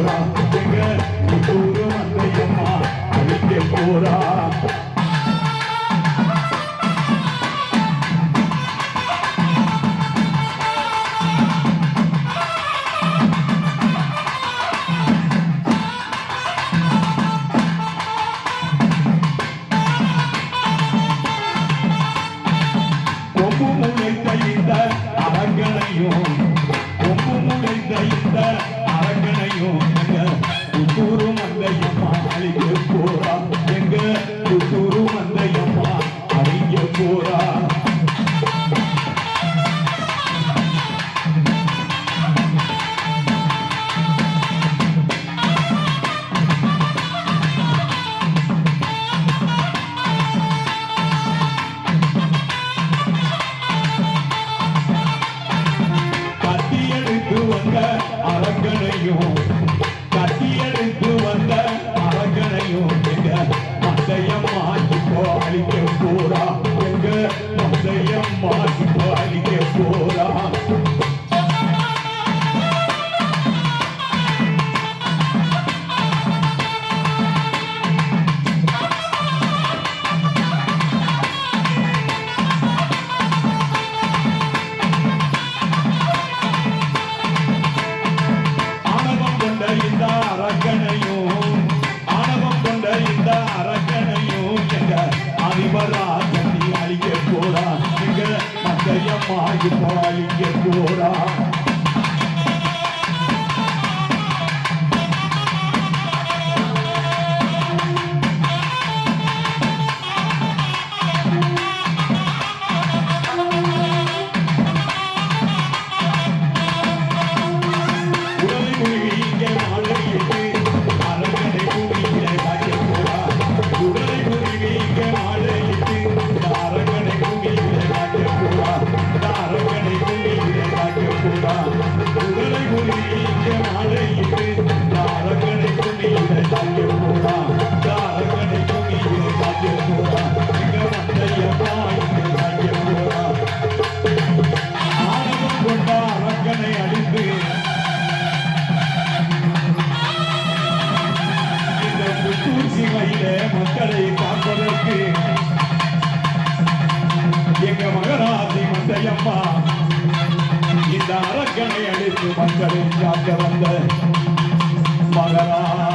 போரா எங்க போரா மகனையும் கட்டியெடுத்து வந்த அரங்கனையும் எங்க மந்தையம் மாற்றிக்கோ அழிக்க கூடா எங்க மந்தையம் மாற்றி Bye, bye, bye. மக்களை காப்பதற்கு எங்க மகராசி மந்தையம்மா இந்த அரக்கனை அழைத்து மக்களை காக்க வந்த மகராசி